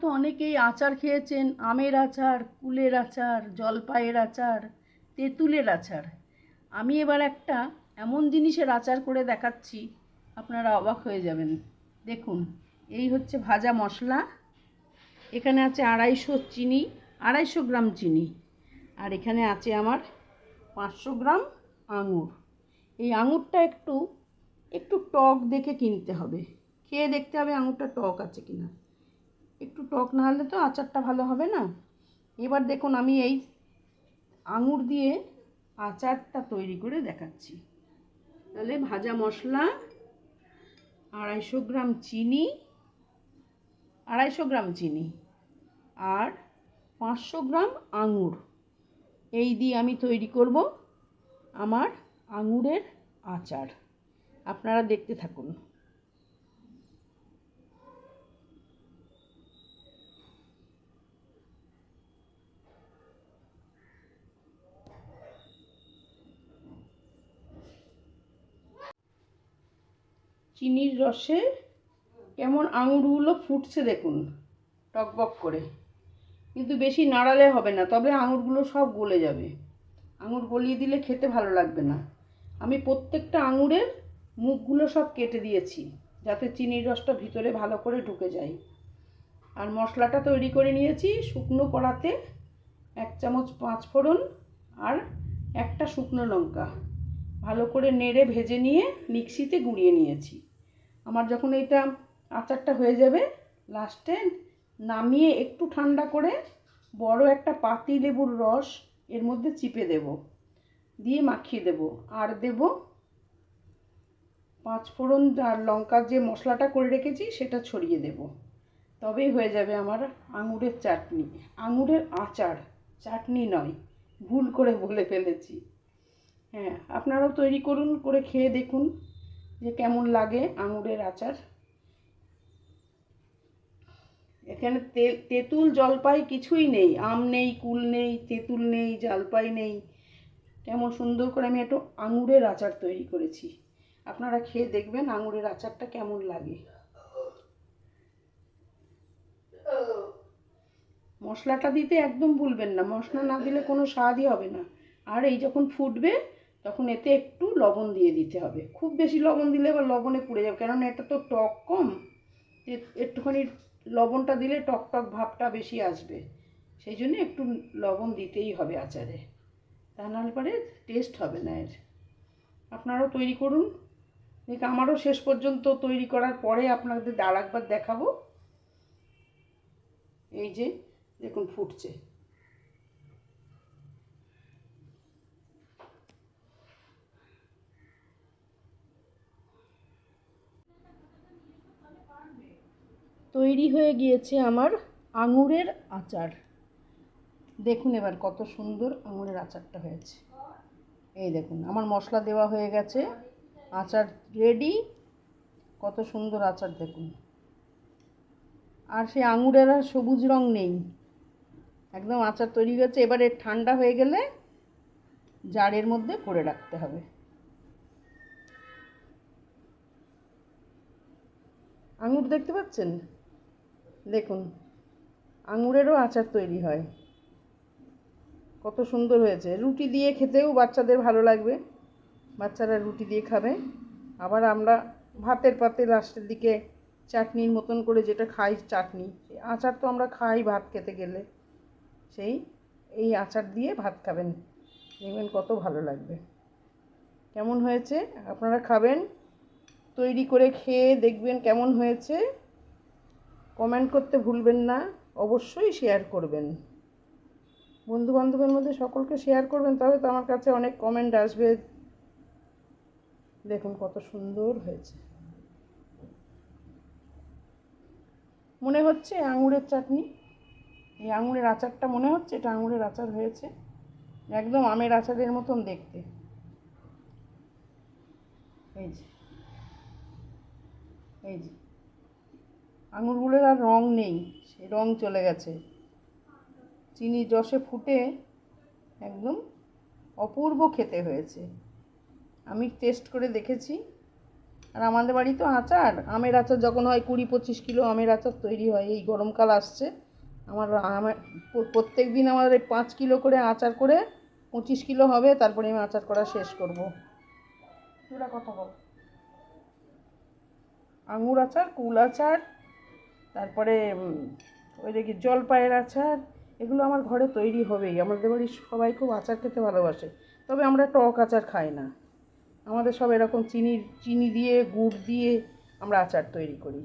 তো অনেকেই আচার খেয়েছেন, আমের আচার, কুলের আচার, জলপাইয়ের আচার, তেঁতুলের আচার। আমি এবার একটা এমন জিনিসের আচার করে দেখাচ্ছি, আপনারা অবাক হয়ে যাবেন। দেখুন, এই হচ্ছে ভাজা মশলা। এখানে আছে আড়াইশো চিনি, আড়াইশো গ্রাম চিনি। আর এখানে আছে আমার পাঁচশো গ্রাম আঙুর। এই আঙুরটা একটু একটু টক দেখে কিনতে হবে। খেয়ে দেখতে হবে আঙুরটা টক আছে কিনা। একটু টক না হলে তো আচারটা ভালো হবে না। এবার দেখুন আমি এই আঙুর দিয়ে আচারটা তৈরি করে দেখাচ্ছি। তাহলে ভাজা মশলা, আড়াইশো গ্রাম চিনি, আড়াইশো গ্রাম চিনি আর পাঁচশো গ্রাম আঙুর। এই দিয়ে আমি তৈরি করব আমার আঙুরের আচার। আপনারা দেখতে থাকুন। চিনির রসে কেমন আঙুরগুলো ফুটছে দেখুন টকবক করে। কিন্তু বেশি নাড়ালে হবে না, তবে আঙুরগুলো সব গলে যাবে। আঙুর গলিয়ে দিলে খেতে ভালো লাগবে না। আমি প্রত্যেকটা আঙুরের মুখগুলো সব কেটে দিয়েছি, যাতে চিনির রসটা ভিতরে ভালো করে ঢুকে যায়। আর মশলাটা তৈরি করে নিয়েছি শুকনো কড়াতে এক চামচ পাঁচ ফোড়ন আর একটা শুকনো লঙ্কা। ভালো করে নেড়ে ভেজে নিয়ে মিক্সিতে গুঁড়িয়ে নিয়েছি। আমার যখন এটা আচারটা হয়ে যাবে লাস্টে নামিয়ে একটু ঠান্ডা করে বড় একটা পাতি লেবুর রস এর মধ্যে চিপে দেব, দিয়ে মাখিয়ে দেব। আর দেব পাঁচ ফোড়ন আর লঙ্কার যে মশলাটা করে রেখেছি সেটা ছড়িয়ে দেব। তবেই হয়ে যাবে আমার আঙুরের চাটনি। আঙুরের আচার, চাটনি নয়, ভুল করে বলে ফেলেছি। হ্যাঁ আপনারাও তৈরি করুন, করে খেয়ে দেখুন। যে কেমন লাগে আঙুরের আচার? এখানে তেঁতুল জলপাই কিছুই নেই, আম নেই, কুল নেই, তেঁতুল নেই, জলপাই নেই। কেমন সুন্দর করে আমি একটু আঙুরের আচার তৈরি করেছি। আপনারা খেয়ে দেখবেন আঙুরের আচারটা কেমন লাগে। মশলাটা দিতে একদম ভুলবেন না, মশলা না দিলে কোনো স্বাদই হবে না। আর এই যখন ফুটবে তখন এতে একটু লবণ দিয়ে দিতে হবে। খুব বেশি লবণ দিলে আবার লবণে পুড়ে যাবে। কেননা এটা তো টক কম। একটুখানি লবণটা দিলে টক টক ভাবটা বেশি আসবে। সেই জন্য একটু লবণ দিতেই হবে আচারে। তা নাহলে পরে টেস্ট হবে না এর। আপনারাও তৈরি করুন। দেখ, আমারও শেষ পর্যন্ত তৈরি করার পরে আপনাদের আর একবার দেখাবো। এই যে, দেখুন ফুটছে। তৈরি হয়ে গিয়েছে আমার আঙুরের আচার। দেখুন এবার কত সুন্দর আঙুরের আচারটা হয়েছে। এই দেখুন, আমার মশলা দেওয়া হয়ে গেছে, আচার রেডি কত সুন্দর আচার দেখুন। আর সেই আঙুরের আর সবুজ রং নেই। একদম আচার তৈরি হয়েছে, এবারে ঠান্ডা হয়ে গেলে জারের মধ্যে করে রাখতে হবে। আঙুর দেখতে পাচ্ছেন? দেখুন, আঙুরেরও আচার তৈরি হয়। কত সুন্দর হয়েছে। রুটি দিয়ে খেতেও বাচ্চাদের ভালো লাগবে। বাচ্চারা রুটি দিয়ে খাবে। আবার আমরা ভাতের পাতে লাস্টের দিকে চাটনির মতন করে যেটা খাই, চাটনি। আচার তো আমরা খাই ভাত খেতে গেলে। সেই, এই আচার দিয়ে ভাত খাবেন। দেখবেন কত ভালো লাগবে। কেমন হয়েছে? আপনারা খাবেন। তৈরি করে খেয়ে দেখবেন কেমন হয়েছে। কমেন্ট করতে ভুলবেন না, অবশ্যই শেয়ার করবেন। বন্ধু বান্ধবের মধ্যে সকলকে শেয়ার করবেন তবে তো আমার কাছে অনেক কমেন্ট আসবে। দেখুন কত সুন্দর হয়েছে। মনে হচ্ছে আঙুরের চাটনি? এই আঙুরের আচারটা মনে হচ্ছে? এটা আঙুরের আচার হয়েছে। একদম আমের আচারের মতন দেখতে। এই যে। এই যে। আঙুরগুলোর আর রং নেই সে রং চলে গেছে। চিনি রসে ফুটে একদম অপূর্ব খেতে হয়েছে। আমি টেস্ট করে দেখেছি। আর আমাদের বাড়ি তো আচার, আমের আচার যখন হয় কুড়ি পঁচিশ কিলো আমের আচার তৈরি হয়, এই গরমকাল আসছে। আমার আমের প্রত্যেক দিন আমার এই পাঁচ কিলো করে আচার করে পঁচিশ কিলো হবে, তারপরে আমি আচার করা শেষ করব। তোরা কথা বল। আঙুর আচার, কুল আচার তারপরে ওই দেখি জলপাইয়ের আচার, এগুলো আমার ঘরে তৈরি হবেই। আমাদের বাড়ির সবাই খুব আচার খেতে ভালোবাসে। তবে আমরা টক আচার খাই না। আমাদের সব এরকম চিনি চিনি দিয়ে, গুড় দিয়ে আমরা আচার তৈরি করি।